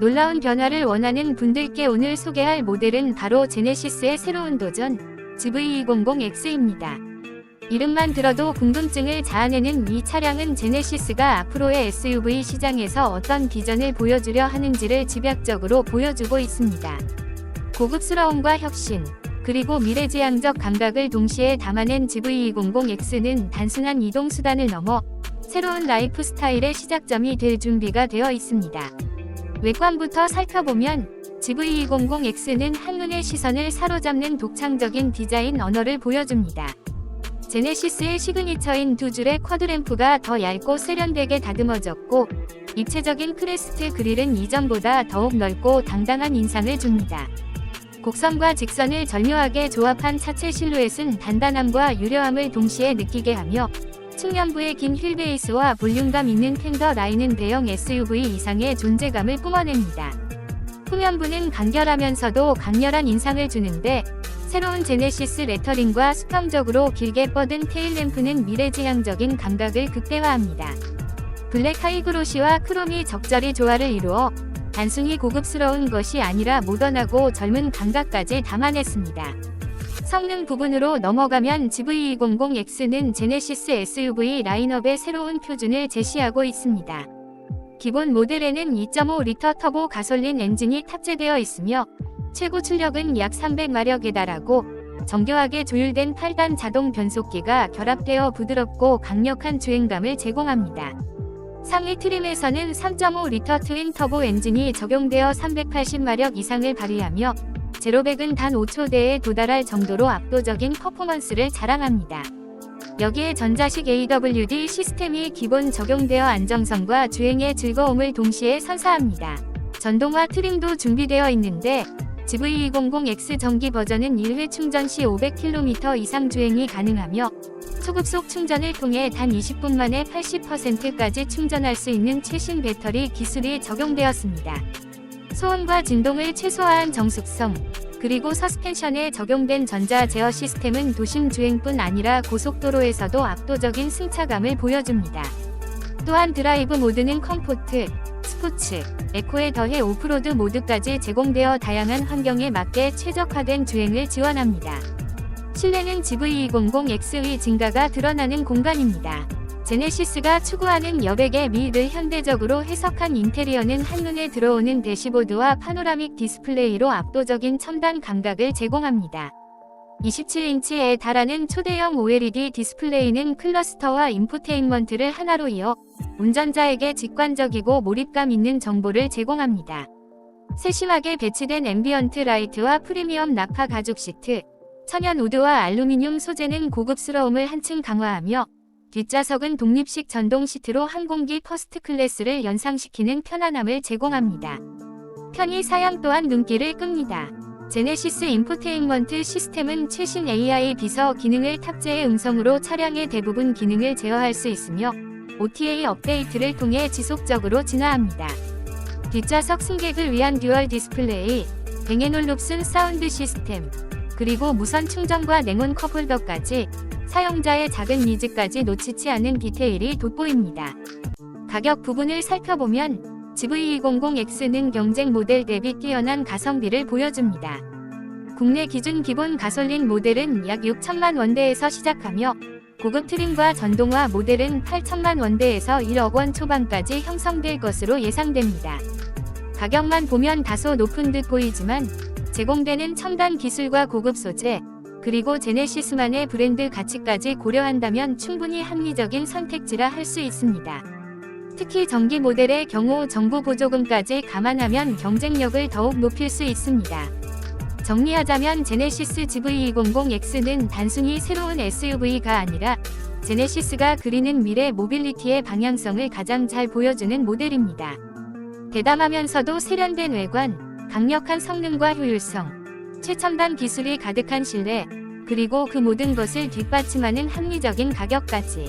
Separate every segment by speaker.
Speaker 1: 놀라운 변화를 원하는 분들께 오늘 소개할 모델은 바로 제네시스의 새로운 도전 GV200X입니다. 이름만 들어도 궁금증을 자아내는 이 차량은 제네시스가 앞으로의 SUV 시장에서 어떤 비전을 보여주려 하는지를 집약적으로 보여주고 있습니다. 고급스러움과 혁신, 그리고 미래지향적 감각을 동시에 담아낸 GV200X는 단순한 이동수단을 넘어 새로운 라이프 스타일의 시작점이 될 준비가 되어 있습니다. 외관부터 살펴보면 GV200X는 한눈의 시선을 사로잡는 독창적인 디자인 언어를 보여줍니다. 제네시스의 시그니처인 두 줄의 쿼드램프가 더 얇고 세련되게 다듬어졌고 입체적인 크레스트 그릴은 이전보다 더욱 넓고 당당한 인상을 줍니다. 곡선과 직선을 절묘하게 조합한 차체 실루엣은 단단함과 유려함을 동시에 느끼게 하며 측면부의 긴 휠베이스와 볼륨감 있는 팬더 라인은 대형 SUV 이상의 존재감을 뿜어냅니다. 후면부는 간결하면서도 강렬한 인상을 주는데 새로운 제네시스 레터링과 수평적으로 길게 뻗은 테일램프는 미래지향적인 감각을 극대화합니다. 블랙 하이그로시와 크롬이 적절히 조화를 이루어 단순히 고급스러운 것이 아니라 모던하고 젊은 감각까지 담아냈습니다. 성능 부분으로 넘어가면 GV200X는 제네시스 SUV 라인업의 새로운 표준을 제시하고 있습니다. 기본 모델에는 2.5리터 터보 가솔린 엔진이 탑재되어 있으며 최고 출력은 약 300마력에 달하고 정교하게 조율된 8단 자동 변속기가 결합되어 부드럽고 강력한 주행감을 제공합니다. 상위 트림에서는 3.5리터 트윈 터보 엔진이 적용되어 380마력 이상을 발휘하며 제로백은 단 5초대에 도달할 정도로 압도적인 퍼포먼스를 자랑합니다. 여기에 전자식 AWD 시스템이 기본 적용되어 안정성과 주행의 즐거움을 동시에 선사합니다. 전동화 트림도 준비되어 있는데 GV200X 전기 버전은 1회 충전 시 500km 이상 주행이 가능하며 초급속 충전을 통해 단 20분 만에 80%까지 충전할 수 있는 최신 배터리 기술이 적용되었습니다. 소음과 진동을 최소화한 정숙성, 그리고 서스펜션에 적용된 전자 제어 시스템은 도심 주행뿐 아니라 고속도로에서도 압도적인 승차감을 보여줍니다. 또한 드라이브 모드는 컴포트, 스포츠, 에코에 더해 오프로드 모드까지 제공되어 다양한 환경에 맞게 최적화된 주행을 지원합니다. 실내는 GV200X의 증가가 드러나는 공간입니다. 제네시스가 추구하는 여백의 미를 현대적으로 해석한 인테리어는 한눈에 들어오는 대시보드와 파노라믹 디스플레이로 압도적인 첨단 감각을 제공합니다. 27인치에 달하는 초대형 OLED 디스플레이는 클러스터와 인포테인먼트를 하나로 이어 운전자에게 직관적이고 몰입감 있는 정보를 제공합니다. 세심하게 배치된 앰비언트 라이트와 프리미엄 나파 가죽 시트, 천연 우드와 알루미늄 소재는 고급스러움을 한층 강화하며 뒷좌석은 독립식 전동 시트로 항공기 퍼스트 클래스를 연상시키는 편안함을 제공합니다. 편의 사양 또한 눈길을 끕니다. 제네시스 인포테인먼트 시스템은 최신 AI 비서 기능을 탑재해 음성으로 차량의 대부분 기능을 제어할 수 있으며 OTA 업데이트를 통해 지속적으로 진화합니다. 뒷좌석 승객을 위한 듀얼 디스플레이, 뱅앤올룹슨 사운드 시스템, 그리고 무선 충전과 냉온 컵홀더까지 사용자의 작은 니즈까지 놓치지 않은 디테일이 돋보입니다. 가격 부분을 살펴보면 GV200X는 경쟁 모델 대비 뛰어난 가성비를 보여줍니다. 국내 기준 기본 가솔린 모델은 약 6천만 원대에서 시작하며 고급 트림과 전동화 모델은 8천만 원대에서 1억 원 초반까지 형성될 것으로 예상됩니다. 가격만 보면 다소 높은 듯 보이지만 제공되는 첨단 기술과 고급 소재, 그리고 제네시스만의 브랜드 가치까지 고려한다면 충분히 합리적인 선택지라 할 수 있습니다. 특히 전기 모델의 경우 정부 보조금까지 감안하면 경쟁력을 더욱 높일 수 있습니다. 정리하자면 제네시스 GV200X는 단순히 새로운 SUV가 아니라 제네시스가 그리는 미래 모빌리티의 방향성을 가장 잘 보여주는 모델입니다. 대담하면서도 세련된 외관, 강력한 성능과 효율성, 최첨단 기술이 가득한 실내, 그리고 그 모든 것을 뒷받침하는 합리적인 가격까지.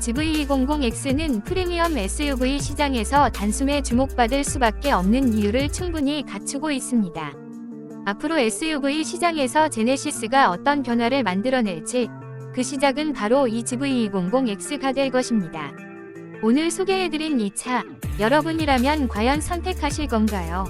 Speaker 1: GV200X는 프리미엄 SUV 시장에서 단숨에 주목받을 수밖에 없는 이유를 충분히 갖추고 있습니다. 앞으로 SUV 시장에서 제네시스가 어떤 변화를 만들어낼지 그 시작은 바로 이 GV200X가 될 것입니다. 오늘 소개해드린 이 차, 여러분이라면 과연 선택하실 건가요?